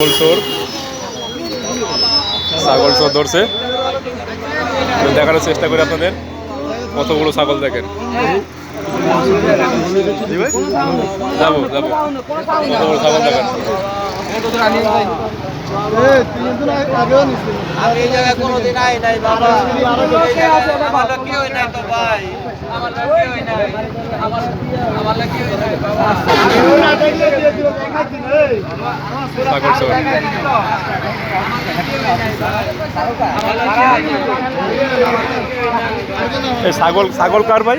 ছাগল চোর। ছাগল চোর ধরছে। দেখানোর চেষ্টা করি আপনাদের। কতগুলো ছাগল দেখেন। যাব যাব। কতগুলো ছাগল দেখেন। আমি এই জায়গায় কোনোদিন আই নাই বাবা। আমার লোক কেউ নাই তো ভাই। আমার লোক কেউ নাই। আমার আমার লোক কেউ নাই বাবা। ছাগল ছাগল কার ভাই?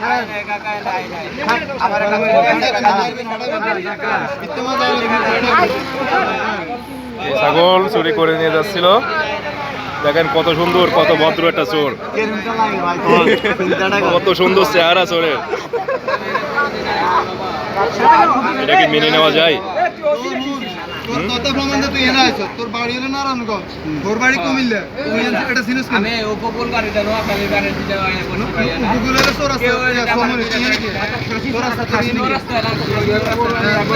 হ্যাঁ, ছাগল চুরি করে নিয়ে যাচ্ছিল। দেখেন কত সুন্দর কত ভদ্র একটা চোর। কত সুন্দর চেহারা চোরের। এটা কি মেনে নেওয়া যায়? তোর কথা প্রমাণ তুই এনে আইছ। তোর বাড়ি হলো নারায়ণগঞ্জ। তোর বাড়ি কুমিল্লা। তুই এটা চিনিস কেন। আমি উপকূল গাড়িটা নোয়াখালী গাড়ি দিতে গুগলের তোর আছে সময় তুই এনে তোর আছে তুই এনে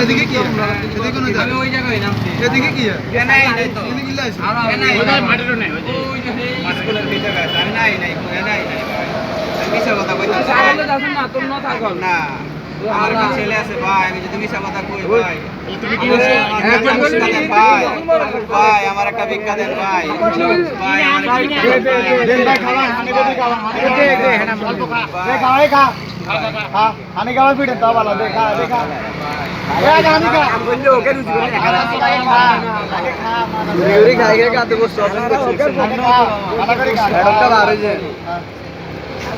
এদিকে কি এদিকে কোন আমি ওই জায়গায় নামছি। এদিকে কি নাই নাই তো। এদিকে কি লাইছ নাই মাটিরও নাই। ওই যে স্কুলের ভিতরে আছে আমি নাই নাই নাই নাই। মিশা কথা কইতাছি না তোর না থাকো। না। আমার একটা ছেলে আছে ভাই আমি যদি মিশা কথা কই ভাই? একটা ভাই। ভাই আমার একটা ভিক্ষা দেন ভাই। ভাই আমার একটা ভিক্ষা দেন ভাই। আমি গাওয়া পিঠে দাও ভালো দেখা দেখা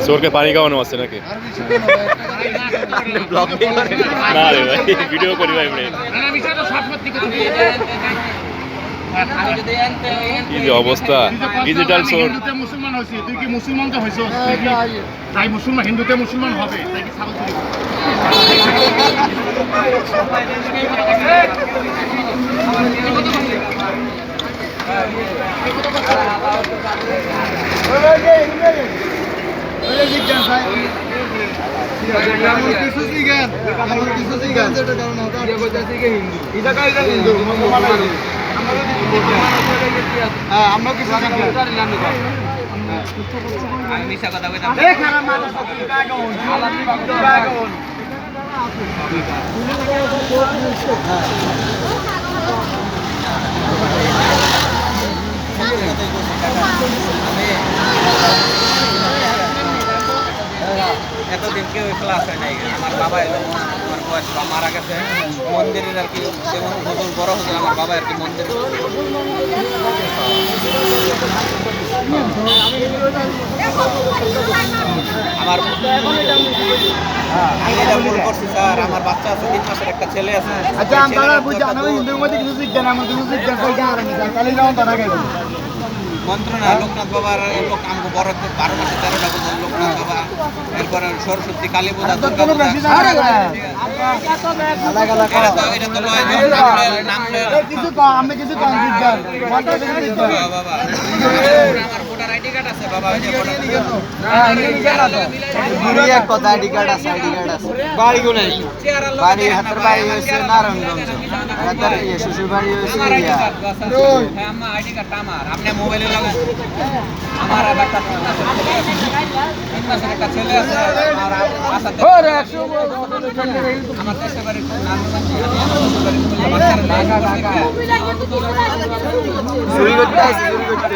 চোরকে পানি খাওয়ানো আছে নাকি? না রে ভাই, ভিডিও করি ভাই কি যে অবস্থা? ডিজিটাল হিন্দুতে মুসলমান তুই কি মুসলমান তো হয়েছ তাই মুসলমান হিন্দুতে মুসলমান হবে তাই কি ছাগল আমরা কিছু মিশা কথা কইতাম এতদিন কেউ ক্লাস হয় নাই। আমার বাবা এলো আমার বয়স বা মারা গেছে। মন্দিরের আর কি যেমন হুজুর বড় হুজুর আমার বাবা আর কি মন্দির আমার আমি এটা ভুল করছি স্যার। আমার বাচ্চা আছে তিন মাসের একটা ছেলে আছে। আচ্ছা আমরা একটা আমরা হিন্দুর মধ্যে কিছু আমরা কিছু তাহলে যাও তারা গেল মন্ত্রণা লোকনাথ বাবার লোক আমাকে বড় বারো মাসে তেরোটা পূজা লোকনাথ বাবা। এরপরে সরস্বতী কালী পূজা দুর্গা পূজা। বাবা আমার ভোটার আইডি কার্ড আছে বাবা ওই যে ভোটার ঘুরি এক কথা আইডি কার্ড আছে আইডি কার্ড আছে বাড়ি কোনে চেহারা লোক বাড়ি দেখেন না হাতের ভাই, বাড়ি আমার হয়েছে চেহারা নারায়ণগঞ্জ লোক দেখেন না, হাতের ইয়ে শ্বশুর বাড়ি হয়েছে আমার আইডি ইয়া কার্ড আছে। হ্যাঁ, আমার আইডি কার্ডটা আমার আপনি মোবাইলে লাগান আমার আর একটা তিন মাসের ছেলে আছে। তিন মাসের একটা ছেলে আছে আর আসাতে আমার দেশের বাড়ি নাম বলছি, আমি আমার শ্বশুর বাড়ি কুমিল্লা, বাচ্চারা ঢাকা, ঢাকা। চুরি করতে আসছে চুরি করতে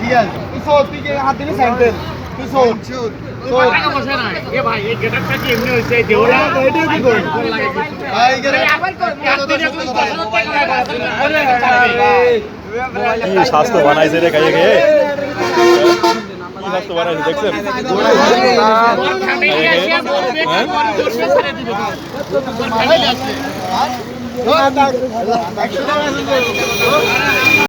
সারা ঠিক আছে তুই শোন তুই কি হাত দিলি স্যান্ডেল তুই স্বাস্থ্য বানাইছে রে খাইয়ে খেয়ে স্বাস্থ্য বানাইছে দেখছেন দিবে হ্যাঁ